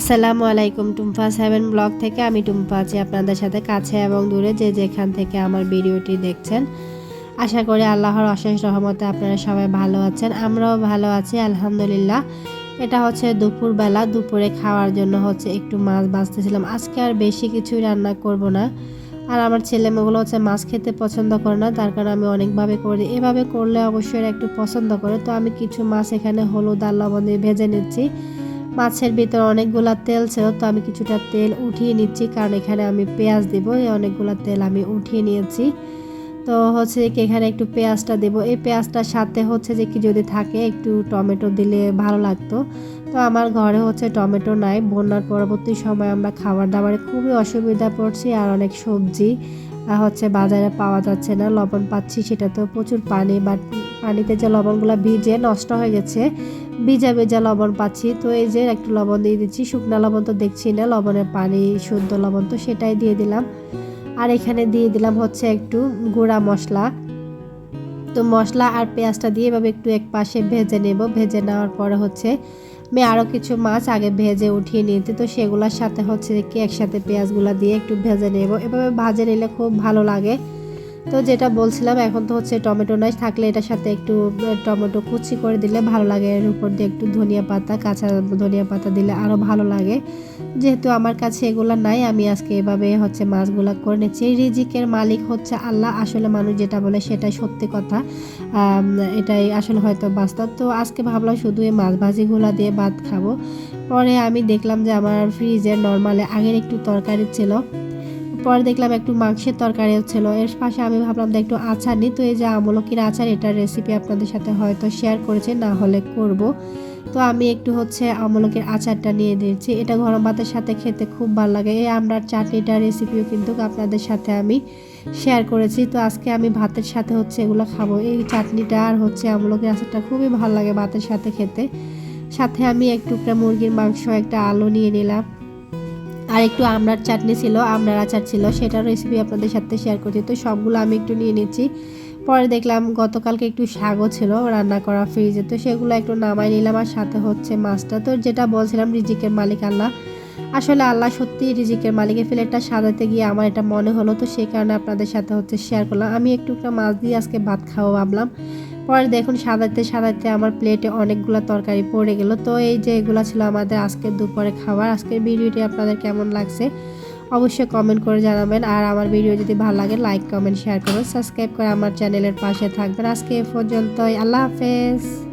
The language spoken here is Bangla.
আসসালামু আলাইকুম টুম্পা সেভেন ব্লগ থেকে আমি টুম্পা আছি আপনাদের সাথে কাছে এবং দূরে যে যেখান থেকে আমার ভিডিওটি দেখছেন। আশা করি আল্লাহর অশেষ রহমতে আপনারা সবাই ভালো আছেন, আমরাও ভালো আছি, আলহামদুলিল্লাহ। এটা হচ্ছে দুপুরবেলা, দুপুরে খাওয়ার জন্য হচ্ছে একটু মাছ বাঁচতেছিলাম। আজকে আর বেশি কিছুই রান্না করব না। আর আমার ছেলে মেয়েগুলো হচ্ছে মাছ খেতে পছন্দ করে না, তার কারণে আমি অনেকভাবে করে। দিই এভাবে করলে অবশ্যই একটু পছন্দ করে। তো আমি কিছু মাছ এখানে হলুদ আর লবণ দিয়ে ভেজে নিচ্ছি। মাছের ভিতর অনেকগুলা তেল ছিল, তো আমি কিছুটা তেল উঠিয়ে নিচ্ছি, কারণ এখানে আমি পেঁয়াজ দিব। এই অনেকগুলা তেল আমি উঠিয়ে নিয়েছি। তো হচ্ছে কি, এখানে একটু পেঁয়াজটা দেব। এই পেঁয়াজটার সাথে হচ্ছে যে কি, যদি থাকে একটু টমেটো দিলে ভালো লাগতো। তো আমার ঘরে হচ্ছে টমেটো নাই। বন্যার পরবর্তী সময় আমরা খাবার দাবারে খুবই অসুবিধা পড়ছি, আর অনেক সবজি হচ্ছে বাজারে পাওয়া যাচ্ছে না। লবণ পাচ্ছি সেটা তো প্রচুর পানি বা পানিতে যে লবণগুলো ভিজে নষ্ট হয়ে গেছে ভিজা ভিজা লবণ পাচ্ছি। তো এই যে একটু লবণ দিয়ে দিচ্ছি। শুকনা লবণ তো দেখছি না, লবণের পানি, শুদ্ধ লবণ তো সেটাই দিয়ে দিলাম। আর এখানে দিয়ে দিলাম হচ্ছে একটু গুঁড়া মশলা। তো মশলা আর পেঁয়াজটা দিয়ে এভাবে একটু এক পাশে ভেজে নেব। ভেজে নেওয়ার পরে হচ্ছে আমি আরও কিছু মাছ আগে ভেজে উঠিয়ে নিয়েছি। তো সেগুলোর সাথে হচ্ছে কি একসাথে পেঁয়াজগুলো দিয়ে একটু ভেজে নেব। এভাবে ভাজে নিলে খুব ভালো লাগে। তো যেটা বলছিলাম, এখন তো হচ্ছে টমেটো নাই, থাকলে এটার সাথে একটু টমেটো কুচি করে দিলে ভালো লাগে। এর উপর দিয়ে একটু ধনিয়া পাতা, কাঁচা ধনিয়া পাতা দিলে আরও ভালো লাগে। যেহেতু আমার কাছে এগুলো নাই, আমি আজকে এভাবে হচ্ছে মাছগুলো করে নিচ্ছি। রিজিকের মালিক হচ্ছে আল্লাহ, আসলে মানুষ যেটা বলে সেটাই সত্যি কথা। এটাই আসলে হয়তো বাস্তব। তো আজকে ভাবলাম শুধু এই মাছ ভাজিগুলো দিয়ে ভাত খাব। পরে আমি দেখলাম যে আমার ফ্রিজে নর্মালে আগের একটু তরকারি ছিল। পরে দেখলাম একটু মাংসের তরকারি ছিল। এর পাশে আমি ভাবলাম যে একটু আচার নিই। তো এই যে আমলকির আচার, এটার রেসিপি আপনাদের সাথে হয়তো শেয়ার করেছি, না হলে করব। তো আমি একটু হচ্ছে আমলকির আচারটা নিয়ে দিয়েছি এটা গরম ভাতের সাথে খেতে খুব ভালো লাগে। এই আমরার চাটনিটার রেসিপিও কিন্তু আপনাদের সাথে আমি শেয়ার করেছি। তো আজকে আমি ভাতের সাথে হচ্ছে এগুলো খাব। এই চাটনিটা আর হচ্ছে আমলকির আচারটা খুবই ভালো লাগে ভাতের সাথে খেতে। সাথে আমি এক টুকরা মুরগির মাংস, একটা আলু নিয়ে নিলাম। আর একটু আমড়ার চাটনি ছিল আমড়ার আচার ছিল, সেটার রেসিপি আপনাদের সাথে শেয়ার করছি। তো সবগুলো আমি একটু নিয়ে নিচ্ছি। পরে দেখলাম গতকালকে একটু শাকও ছিল রান্না করা ফ্রিজে তো সেগুলো একটু নামাই নিলাম আর সাথে হচ্ছে মাছটা। তো যেটা বলছিলাম, রিজিকের মালিক আল্লাহ। আসলে আল্লাহ সত্যি রিজিকের মালিকের প্লেটটা সাজাতে গিয়ে আমার এটা মনে হলো। তো সেই কারণে আপনাদের সাথে হচ্ছে শেয়ার করলাম। আমি একটু একটা মাছ দিয়ে আজকে ভাত খাওয়া ভাবলাম। পরে দেখুন সাদাতে সাদাতে আমার প্লেটে অনেকগুলো তরকারি পড়ে গেল। তো এই যে এগুলো ছিল আমাদের আজকের দুপুরে খাবার। আজকের ভিডিওটি আপনাদের কেমন লাগছে অবশ্যই কমেন্ট করে জানাবেন। আর আমার ভিডিও যদি ভালো লাগে লাইক কমেন্ট শেয়ার করুন। সাবস্ক্রাইব করে আমার চ্যানেলের পাশে থাকবেন। আজকে এ পর্যন্তই। আল্লাহ হাফেজ।